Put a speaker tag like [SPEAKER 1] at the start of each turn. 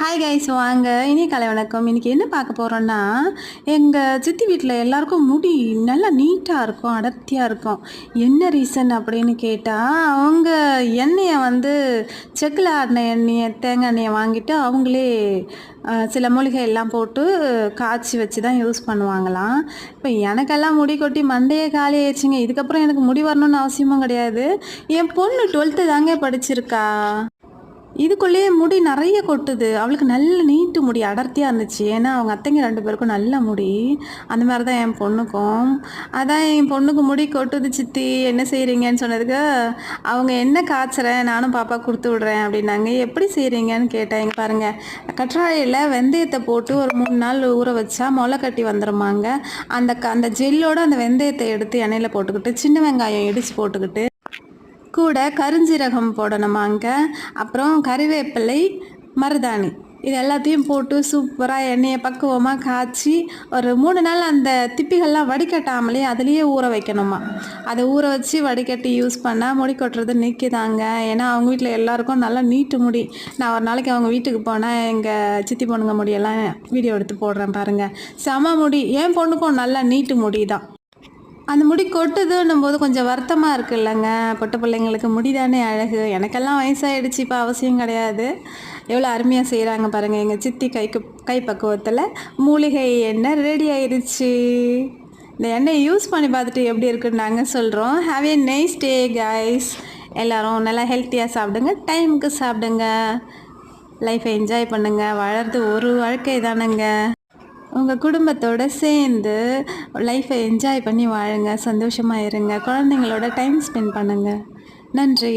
[SPEAKER 1] Hi guys வாங்க. இனி கலை வணக்கம். இன்றைக்கி என்ன பார்க்க போகிறோன்னா எங்கள் சித்தி வீட்டில் எல்லாருக்கும் முடி நல்லா நீட்டாக இருக்கும் அடர்த்தியாக இருக்கும். என்ன ரீசன் அப்படின்னு கேட்டால் அவங்க எண்ணெயை வந்து செக்கில் ஆடின எண்ணெயை தேங்காய் எண்ணெயை வாங்கிட்டு அவங்களே சில மூலிகை எல்லாம் போட்டு காய்ச்சி வச்சு தான் யூஸ் பண்ணுவாங்களாம். இப்போ எனக்கெல்லாம் முடி கொட்டி மண்டையே காலி ஆயிடுச்சுங்க. இதுக்கப்புறம் எனக்கு முடி வரணும்னு அவசியமும் கிடையாது. என் பொண்ணு டுவெல்த்து தாங்க படிச்சிருக்கா. இதுக்குள்ளேயே முடி நிறைய கொட்டுது. அவளுக்கு நல்ல நீட்டு முடி அடர்த்தியாக இருந்துச்சு. ஏன்னா அவங்க அத்தைங்க ரெண்டு பேருக்கும் நல்ல முடி. அந்த மாதிரி தான் என் பொண்ணுக்கும். அதான் என் பொண்ணுக்கு முடி கொட்டுது சித்தி. என்ன செய்கிறீங்கன்னு சொன்னதுக்கு அவங்க என்ன காய்ச்சறேன் நானும் பாப்பா கொடுத்து விட்றேன். அப்படின்னாங்க. எப்படி செய்கிறீங்கன்னு கேட்டேன். இங்க பாருங்கள் கற்றாழையில் வெந்தயத்தை போட்டு ஒரு மூணு நாள் ஊற வச்சா முளை கட்டி வந்துடுமாங்க அந்த க- அந்த ஜெல்லோட அந்த வெந்தயத்தை எடுத்து எண்ணெயில் போட்டுக்கிட்டு சின்ன வெங்காயம் இடித்து போட்டுக்கிட்டு கூட கருஞ்சீரகம் போடணுமாங்க அப்புறம் கறிவேப்பிலை மருதாணி. இது எல்லாத்தையும் போட்டு சூப்பராக எண்ணெயை பக்குவமாக காய்ச்சி ஒரு மூணு நாள் அந்த திப்பிகள்லாம் வடிகட்டாமலே அதுலேயே ஊற வைக்கணுமா? அதை ஊற வச்சு வடிகட்டி யூஸ் பண்ணால் முடி கொட்டுறது நிற்கிதாங்க. ஏன்னா அவங்க வீட்டில் எல்லாருக்கும் நல்லா நீட்டு முடி. நான் ஒரு நாளைக்கு அவங்க வீட்டுக்கு போனால் எங்கள் சித்தி பொண்ணுங்க முடியெல்லாம் வீடியோ எடுத்து போடுறேன் பாருங்கள் செம முடி. என் பொண்ணுக்கும் நல்லா நீட்டு முடி தான் அந்த முடி கொட்டுதுன்னும் போது கொஞ்சம் வருத்தமாக இருக்குல்லங்க பொட்ட பிள்ளைங்களுக்கு முடி தானே அழகு. எனக்கெல்லாம் வயசாகிடுச்சு இப்போ அவசியம் கிடையாது. எவ்வளோ அருமையாக செய்கிறாங்க பாருங்கள் எங்கள் சித்தி கைக்கு கை பக்குவத்தில் மூலிகை எண்ணெய் ரெடி ஆயிடுச்சு இந்த எண்ணெய் யூஸ் பண்ணி பார்த்துட்டு எப்படி இருக்குன்னு நாங்கள் சொல்கிறோம் have a nice day guys எல்லோரும் நல்லா ஹெல்த்தியாக சாப்பிடுங்க. டைமுக்கு சாப்பிடுங்க. லைஃப்பை என்ஜாய் பண்ணுங்கள் வளர்றது ஒரு வாழ்க்கை தானேங்க. உங்கள் குடும்பத்தோடு சேர்ந்து லைஃப்பை என்ஜாய் பண்ணி வாழுங்க சந்தோஷமாக இருங்க குழந்தைங்களோட டைம் ஸ்பெண்ட் பண்ணுங்கள் நன்றி.